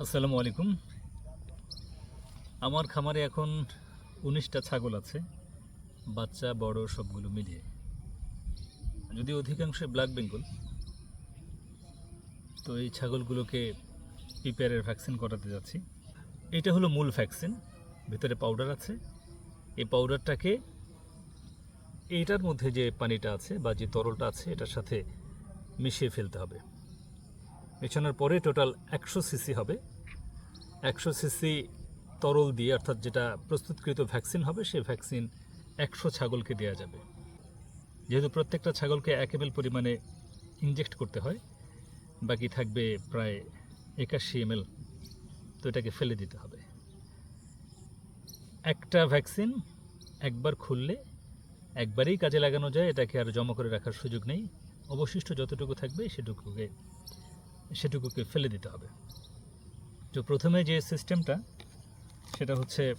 আসসালামু আলাইকুম। আমার খামারে এখন উনিশটা ছাগল আছে, বাচ্চা, বড়, সবগুলো মিলিয়ে। যদি অধিকাংশই ব্ল্যাক বেঙ্গল, তো এই ছাগলগুলোকে পিপিআরের ভ্যাকসিন করাতে যাচ্ছি। এটা হলো মূল ভ্যাকসিন, ভিতরে পাউডার আছে। এই পাউডারটাকে এইটার মধ্যে যে পানিটা আছে বা যে তরলটা আছে, এটার সাথে মিশিয়ে ফেলতে হবে। মেশানোর পরে টোটাল একশো সিসি হবে। একশো সিসি তরল দিয়ে অর্থাৎ যেটা প্রস্তুতকৃত ভ্যাকসিন হবে, সেই ভ্যাকসিন একশো ছাগলকে দেওয়া যাবে। যেহেতু প্রত্যেকটা ছাগলকে এক এম পরিমাণে ইনজেক্ট করতে হয়, বাকি থাকবে প্রায় একাশি এম তো এটাকে ফেলে দিতে হবে। একটা ভ্যাকসিন একবার খুললে, একবারেই কাজে লাগানো যায়, এটাকে আর জমা করে রাখার সুযোগ নেই। অবশিষ্ট যতটুকু থাকবে সেটুকুকে সেটুকুকে ফেলে দিতে হবে। তো প্রথমে যে সিস্টেমটা, সেটা হচ্ছে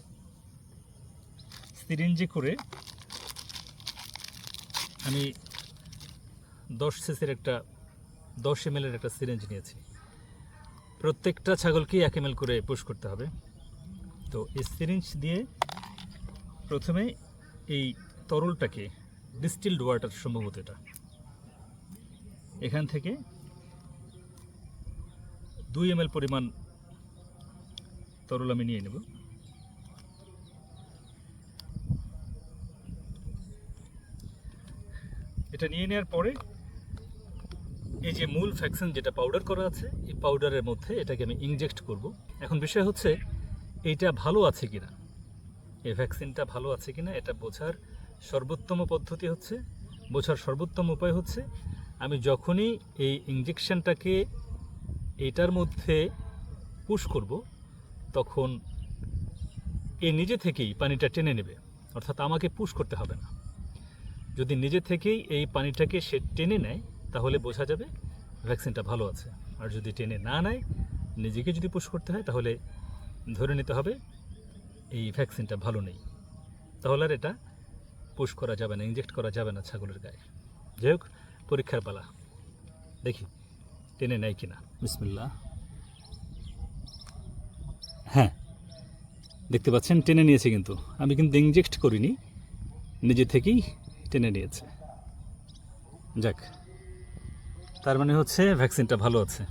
সিরিঞ্জি করে আমি দশ সিসির একটা, দশ এম একটা সিরিঞ্জ নিয়েছি। প্রত্যেকটা ছাগলকেই এক এম করে পুশ করতে হবে। তো এই সিরিঞ্জ দিয়ে প্রথমে এই তরলটাকে ডিস্টিলড ওয়াটার সম্ভবত এটা। এখান থেকে দুই এম পরিমাণ তরল আমি নিয়ে নেব। এটা নিয়ে নেওয়ার পরে এই যে মূল ভ্যাকসিন যেটা পাউডার করা আছে, এই পাউডারের মধ্যে এটাকে আমি ইনজেক্ট করব। এখন বিষয় হচ্ছে, এইটা ভালো আছে কিনা? এই ভ্যাকসিনটা ভালো আছে কিনা, এটা বোঝার সর্বোত্তম পদ্ধতি হচ্ছে, বোঝার সর্বোত্তম উপায় হচ্ছে, আমি যখনই এই ইঞ্জেকশনটাকে এটার মধ্যে পুশ করব, তখন এ নিজে থেকেই পানিটা টেনে নেবে। অর্থাৎ আমাকে পুশ করতে হবে না। যদি নিজে থেকেই এই পানিটাকে সে টেনে নেয়, তাহলে বোঝা যাবে ভ্যাকসিনটা ভালো আছে। আর যদি টেনে না নেয়, নিজেকে যদি পুশ করতে হয়, তাহলে ধরে নিতে হবে এই ভ্যাকসিনটা ভালো নেই। তাহলে আর এটা পুশ করা যাবে না, ইনজেক্ট করা যাবে না ছাগলের গায়ে। যাই হোক, পরীক্ষার পালা। দেখি। টেনে নেয় কিনা। বিসমিল্লা হ্যাঁ দেখতে পাচ্ছেন, টেনে নিয়েছে কিন্তু। আমি কিন্তু ইনজেক্ট করিনি, নিজে থেকেই টেনে নিয়েছে। যাক, তার মানে হচ্ছে ভ্যাকসিনটা ভালো আছে।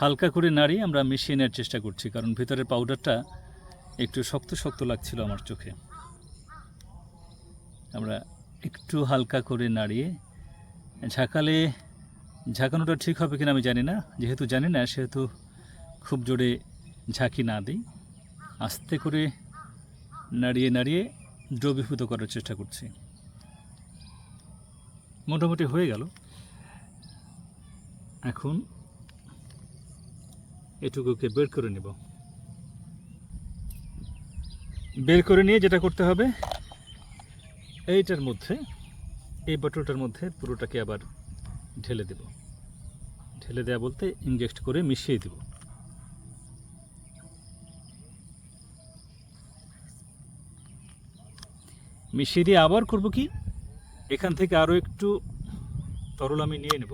হালকা করে নাড়িয়ে আমরা মিশিয়ে নেওয়ার চেষ্টা করছি, কারণ ভিতরের পাউডারটা একটু শক্ত শক্ত লাগছিল আমার চোখে। আমরা একটু হালকা করে নাড়িয়ে, ঝাঁকালে ঝাঁকানোটা ঠিক হবে কিনা আমি জানি না। যেহেতু জানি না, সেহেতু খুব জোরে ঝাঁকি না দিই। আস্তে করে নাড়িয়ে নাড়িয়ে দ্রবীভূত করার চেষ্টা করছি। মোটামুটি হয়ে গেল। এখন এটুকুকে বের করে নেব। বের করে নিয়ে যেটা করতে হবে, এইটার মধ্যে, এই বটলটার মধ্যে পুরোটাকে আবার ঢেলে দেব। ঢেলে দেওয়া বলতে ইনজেক্ট করে মিশিয়ে দেব। মিশিয়ে দিয়ে আবার করব কি? এখান থেকে আরও একটু তরল আমি নিয়ে নেব।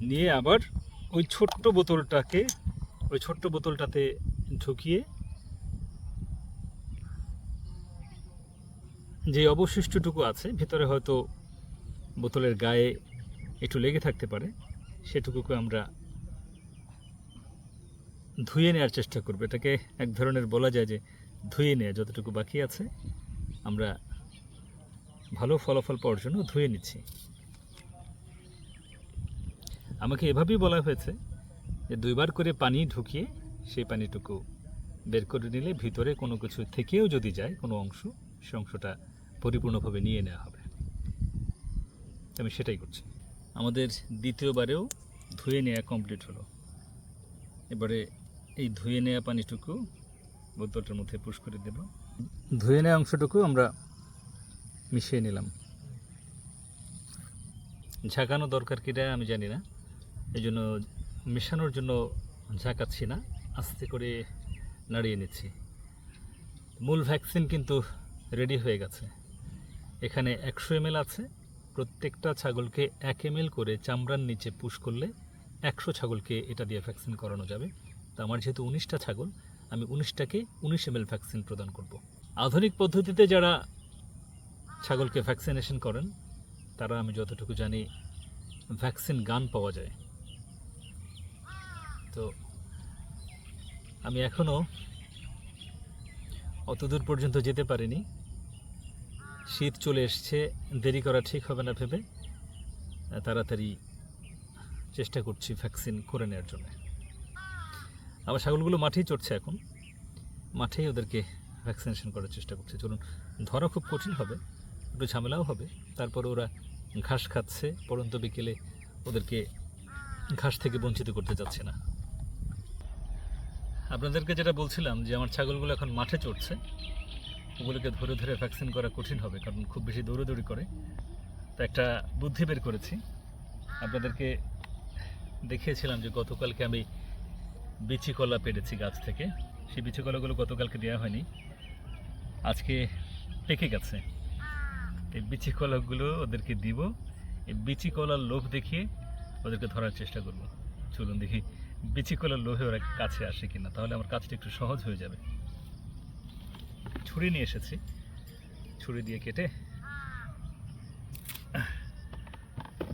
নিয়ে আবার ওই ছোট্ট বোতলটাকে, ওই ছোট্ট বোতলটাতে ঢুকিয়ে যে অবশিষ্টটুকু আছে, ভিতরে হয়তো বোতলের গায়ে একটু লেগে থাকতে পারে, সেটুকুকে আমরা ধুয়ে নেওয়ার চেষ্টা করব। এটাকে এক ধরনের বলা যায় যে ধুয়ে নেওয়া, যতটুকু বাকি আছে, আমরা ভালো ফলাফল পাওয়ার জন্য ধুয়ে নিচ্ছি। আমাকে এভাবেই বলা হয়েছে যে দুইবার করে পানি ঢুকিয়ে সেই পানিটুকু বের করে নিলে ভিতরে কোনো কিছু থেকেও যদি যায়, কোনো অংশ, সে অংশটা পরিপূর্ণভাবে নিয়ে নেওয়া হবে। আমি সেটাই করছি। আমাদের দ্বিতীয়বারেও ধুয়ে নেওয়া কমপ্লিট হলো। এবারে এই ধুয়ে নেওয়া পানিটুকু বোতলটার মধ্যে পুশ করে দেব। ধুয়ে নেওয়া অংশটুকু আমরা মিশিয়ে নিলাম। ঝাঁকানো দরকার কিনা আমি জানি না। এই জন্য মেশানোর জন্য ঝাঁকাচ্ছি না, আস্তে করে নাড়িয়ে নিচ্ছি। মূল ভ্যাকসিন কিন্তু রেডি হয়ে গেছে। এখানে একশো এম আছে। প্রত্যেকটা ছাগলকে এক এম করে চামড়ার নিচে পুশ করলে একশো ছাগলকে এটা দিয়ে ভ্যাকসিন করানো যাবে। তো আমার যেহেতু উনিশটা ছাগল, আমি উনিশটাকে উনিশ এম ভ্যাকসিন প্রদান করব। আধুনিক পদ্ধতিতে যারা ছাগলকে ভ্যাকসিনেশন করেন, তারা আমি যতটুকু জানি ভ্যাকসিন গান পাওয়া যায়। তো আমি এখনও অতদূর পর্যন্ত যেতে পারিনি। শীত চলে এসছে, দেরি করা ঠিক হবে না ভেবে তাড়াতাড়ি চেষ্টা করছি ভ্যাকসিন করে নেওয়ার জন্য। আমার ছাগলগুলো মাঠেই চড়ছে এখন, মাঠেই ওদেরকে ভ্যাকসিনেশন করার চেষ্টা করছে। চলুন, ধরা খুব কঠিন হবে, একটু ঝামেলাও হবে, তারপরে ওরা ঘাস খাচ্ছে, পরন্ত বিকেলে ওদেরকে ঘাস থেকে বঞ্চিত করতে যাচ্ছে না। আপনাদেরকে যেটা বলছিলাম যে আমার ছাগলগুলো এখন মাঠে চড়ছে ওগুলোকে ধরে ধরে ভ্যাকসিন করা কঠিন হবে, কারণ খুব বেশি দৌড়াদৌড়ি করে। তো একটা বুদ্ধি বের করেছি। আপনাদেরকে দেখিয়েছিলাম যে গতকালকে আমি বিচি কলা পেরেছি গাছ থেকে। সেই বিচি কলাগুলো গতকালকে দেওয়া হয়নি। আজকে পেকে গেছে। এই বিচি কলাগুলো ওদেরকে দিব। এই বিচি কলার লোভ দেখিয়ে ওদেরকে ধরার চেষ্টা করব। চলুন দেখি বিচি কলার লোভে ওরা কাছে আসে কিনা। তাহলে আমার কাজটা একটু সহজ হয়ে যাবে। ছুরি নিয়ে এসেছি। ছুরি দিয়ে কেটে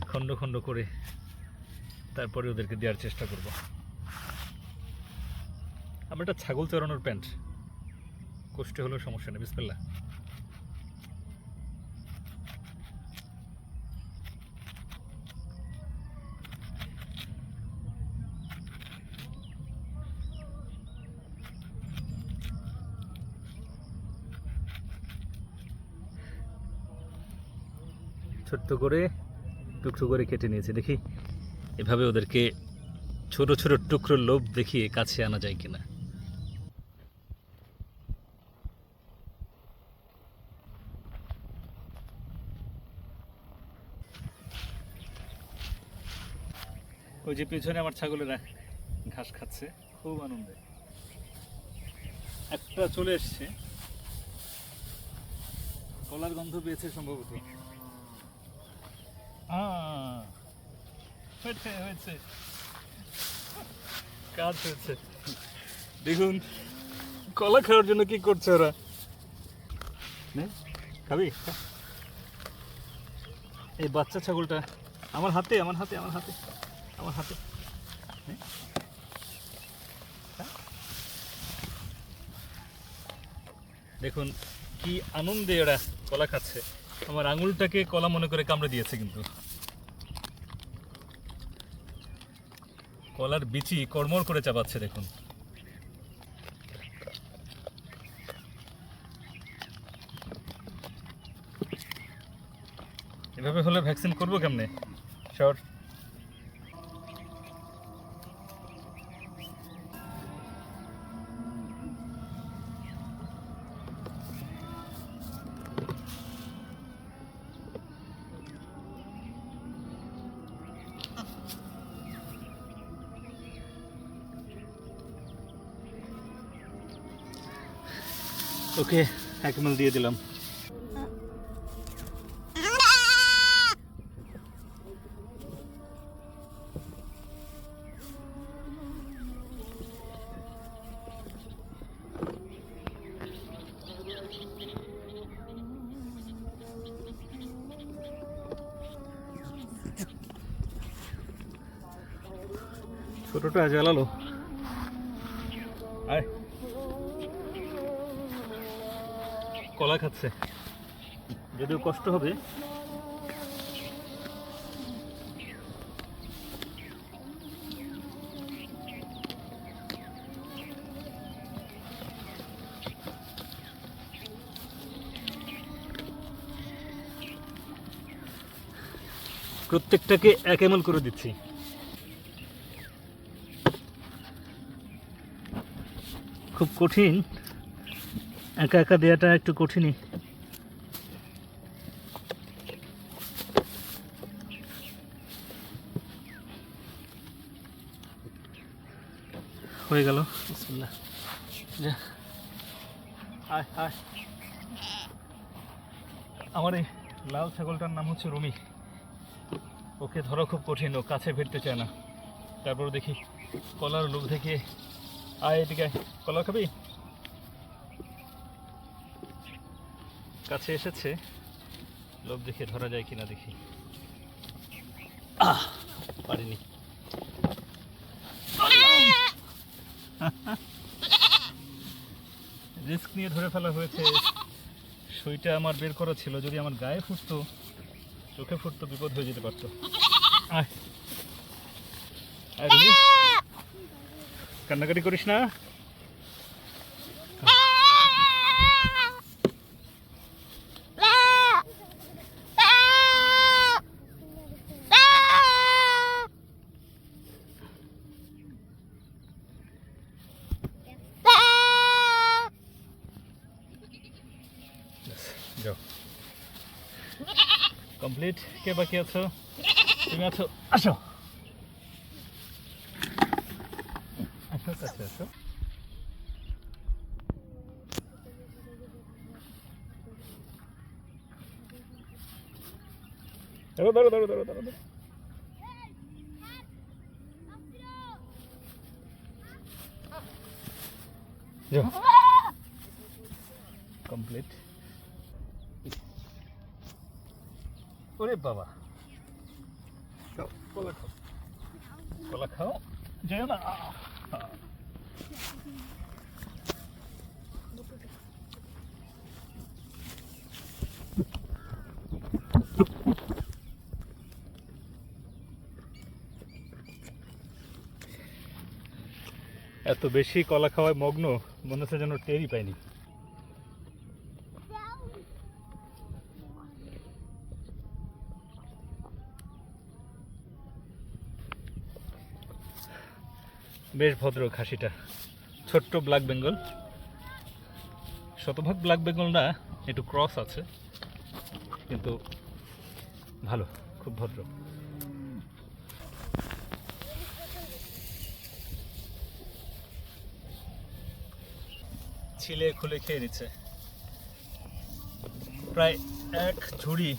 খণ্ড খণ্ড করে তারপরে ওদেরকে দেওয়ার চেষ্টা করব। আমার একটা ছাগল চড়ানোর প্যান্ট। কষ্ট হলেও সমস্যা নেই বিসপেল্লা ছোট্ট করে টুকরো করে কেটে নিয়েছে। দেখি, এভাবে ওদেরকে ছোট ছোট টুকরো লোভ দেখিয়ে কাছে আনা যায় কিনা। ওই যে পেছনে আমার ছাগলেরা ঘাস খাচ্ছে, খুব আনন্দে। একটা চলে এসছে। কলার গন্ধ পেয়েছে সম্ভবত। হয়েছে হয়েছে। কাজ হয়েছে। দেখুন, কলা খাওয়ার জন্য কি করছে ওরা? খাবি? এই বাচ্চা ছাগলটা আমার হাতে আমার হাতে আমার হাতে আমার হাতে। খা। দেখুন, কি আনন্দে ওরা কলা খাচ্ছে। আমার আঙুলটাকে কলা মনে করে কামড়ে দিয়েছে কিন্তু। কলার বিচি কড়মড় করে চাপাচ্ছে, দেখুন। এভাবে হলে ভ্যাকসিন করব কেমনে? শর ওকে এক মিল দিয়ে দিলাম। ছোটটা জ্বালালো। আয়। কলা খাচ্ছে। যদিও কষ্ট হবে। প্রত্যেকটাকে এক এমল করে দিচ্ছি। খুব কঠিন। একা একা দেওয়াটা একটু কঠিনই। হয়ে গেল। যা। আয় আয় আমার এই লাল ছাগলটার নাম হচ্ছে রুমি। ওকে ধরা খুব কঠিন, ও কাছে ফিরতে চায় না। তারপর দেখি কলার লোভ দেখে আয় এদিকে কলা খাবি? কাছে এসেছে। লোভ দেখে ধরা যায় কিনা দেখি। আহ! পারিনি। রিস্ক নিয়ে ধরে ফেলা হয়েছে। সুইটা আমার বের করা ছিল। যদি আমার গায়ে ফুটতো চোখে ফুটতো বিপদ হয়ে যেতে পারতো। কান্নাকাটি করিস না। কমপ্লিট কে বাকি আছো? তুমি আছো? আসো। আসো, কাছে আসো। ধরো ধরো ধরো ধরো ধরো। কমপ্লিট। ওরে বাবা। কলা খাও। কলা খাও। যাও না। এত বেশি কলা খাওয়ায় মগ্ন, মনে হচ্ছে যেন টেরই পাইনি। বেশ ভদ্র খাসিটা। ছোট্ট ব্ল্যাক বেঙ্গল শতভাগ ব্ল্যাক বেঙ্গল না একটু ক্রস আছে, কিন্তু ভালো, খুব ভদ্র। ছিলে খুলে খেয়ে নিচ্ছে। প্রায় এক ঝুড়ি,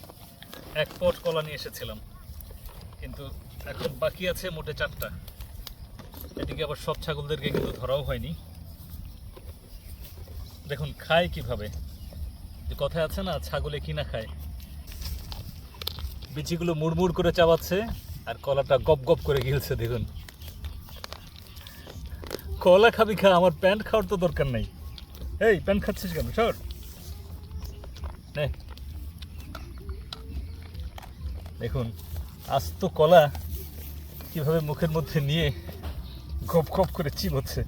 এক পট কলা নিয়ে এসেছিলাম, কিন্তু এখন বাকি আছে মোটে চারটা। এদিকে আবার সব ছাগলদেরকে কিন্তু ধরাও হয়নি। দেখুন, খায় কীভাবে? যে কথায় আছে না, ছাগলে কি না খায়? বিচিগুলো মুড়মুড় করে চাবাচ্ছে আর কলাটা গপ গপ করে গিলছে, দেখুন। কলা খাবি খা, আমার প্যান্ট খাওয়ার তো দরকার নেই। এই, প্যান্ট খাচ্ছিস কেন? সর। দেখুন, আস্ত কলা কীভাবে মুখের মধ্যে নিয়ে গপ খোপ করে চিবোচ্ছে।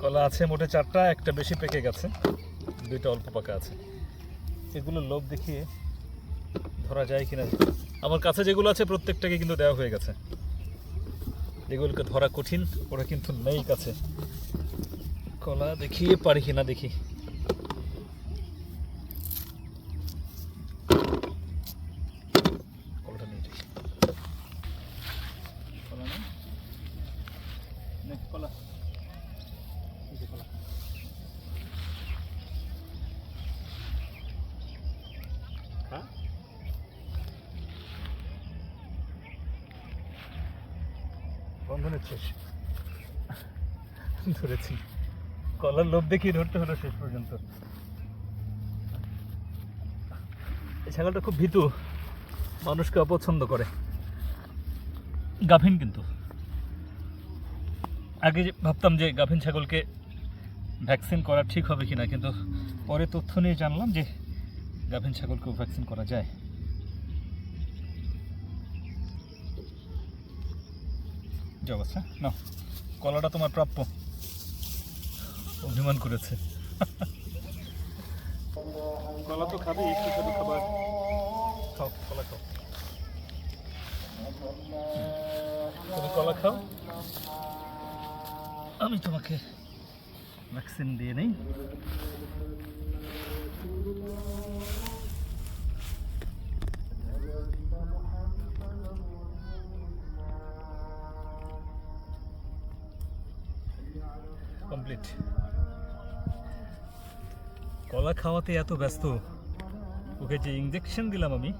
কলা আছে মোটে চারটা, একটা বেশি পেকে গেছে, দুইটা অল্প পাকা আছে। এগুলো লোভ দেখিয়ে ধরা যায় কিনা? আমার কাছে যেগুলো আছে প্রত্যেকটাকে কিন্তু দেওয়া হয়ে গেছে। এগুলোকে ধরা কঠিন, ওরা কিন্তু নেই কাছে। কলা দেখিয়ে পারি কিনা দেখি কলাটা নিয়ে যাই কলা নেই নে, কলা কলা ধরেছি। কলার লোভ দেখিয়ে ধরতে হলো শেষ পর্যন্ত। এই ছাগলটা খুব ভীতু। মানুষকে অপছন্দ করে। গাভিন কিন্তু। আগে ভাবতাম যে গাভিন ছাগলকে ভ্যাকসিন করা ঠিক হবে কিনা, কিন্তু পরে তথ্য নিয়ে জানলাম যে গাভিন ছাগলকেও ভ্যাকসিন করা যায়। না কলাটা তোমার প্রাপ্য। অভিমান করেছে। কলা খাও? আমি তোমাকে ভ্যাকসিন দিয়ে নেই। কমপ্লিট কলা খাওয়াতে এত ব্যস্ত, ওকে যে ইঞ্জেকশন দিলাম আমি,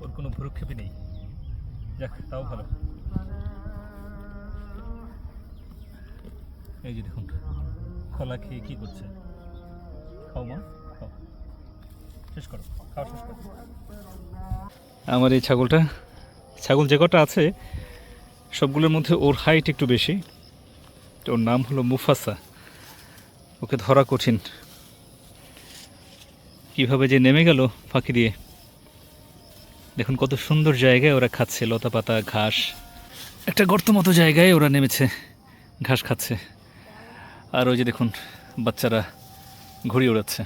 ওর কোনো ভ্রুক্ষেপই নেই। যাক, তাও ভালো। এই যে দেখুন, খোলা খেয়ে কি করছে? খাও মা, খাও। শেষ করো, খাওয়া শেষ করো। আমার এই ছাগলটা, ছাগল যে কটা আছে, সবগুলোর মধ্যে ওর হাইট একটু বেশি। তো ওর নাম হলো মুফাসা। ওকে ধরা কঠিন। কীভাবে যে নেমে গেল ফাঁকি দিয়ে। দেখুন কত সুন্দর জায়গায় ওরা খাচ্ছে লতা পাতা ঘাস। একটা গর্ত মতো জায়গায় ওরা নেমেছে, ঘাস খাচ্ছে। আর ওই যে দেখুন, বাচ্চারা ঘুড়ি ওড়াচ্ছে।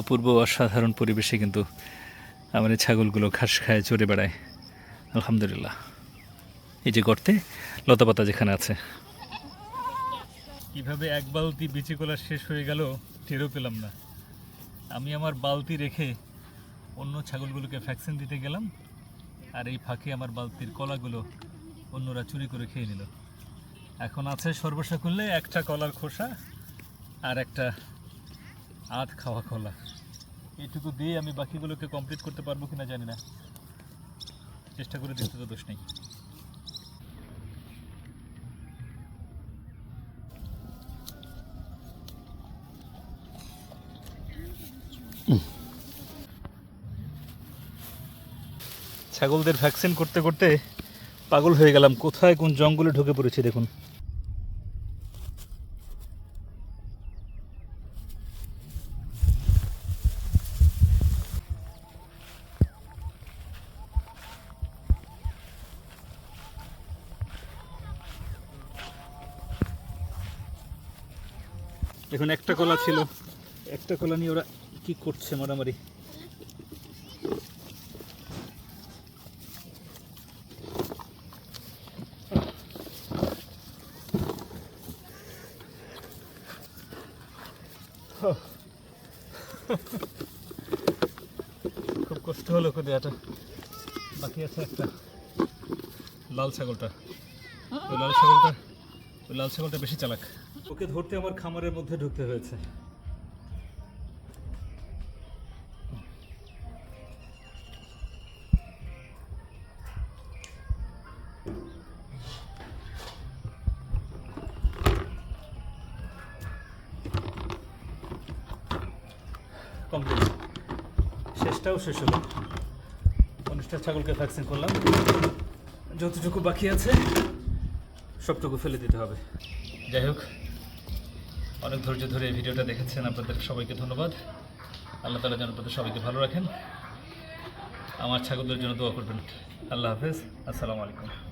অপূর্ব অসাধারণ পরিবেশে কিন্তু এই ছাগলগুলো ঘাস খায় চড়ে বেড়ায়। আলহামদুলিল্লাহ। এই যে গর্তে, লতা পাতা যেখানে আছে। কীভাবে এক বালতি বিচি কলা শেষ হয়ে গেল, টেরও পেলাম না। আমি আমার বালতি রেখে অন্য ছাগলগুলোকে ভ্যাকসিন দিতে গেলাম, আর এই ফাঁকে আমার বালতির কলাগুলো অন্যরা চুরি করে খেয়ে নিল। এখন আছে সর্বসা করলে একটা কলার খোসা আর একটা আধ খাওয়া কলা। এটুকু দিয়ে আমি বাকিগুলোকে কমপ্লিট করতে পারব কিনা জানি না। চেষ্টা করে দেখতে তো দোষ নেই। ছাগলদের ভ্যাকসিন করতে করতে পাগল হয়ে গেলাম। কোথায় কোন জঙ্গলে ঢুকে পড়েছি দেখুন। দেখুন, একটা কলা ছিল। একটা কলা নিয়ে ওরা কি করছে মারামারি খুব কষ্ট হলো ওকে দেওয়াটা বাকি আছে একটা লাল ছাগলটা। ওই লাল ছাগলটা ওই লাল ছাগলটা বেশি চালাক। ওকে ধরতে আমার খামারের মধ্যে ঢুকতে হয়েছে। কমপ্লিট। শেষটাও শেষ হলো। উনিশটা ছাগলকে ভ্যাকসিন করলাম। যতটুকু বাকি আছে, সবটুকু ফেলে দিতে হবে। যাই হোক, অনেক ধৈর্য ধরে এই ভিডিওটা দেখেছেন আপনাদের সবাইকে ধন্যবাদ। আল্লাহ তালা যেন আপনাদের সবাইকে ভালো রাখেন। আমার ছাগলদের জন্য দোয়া করবেন। আল্লাহ হাফেজ। আসসালামু আলাইকুম।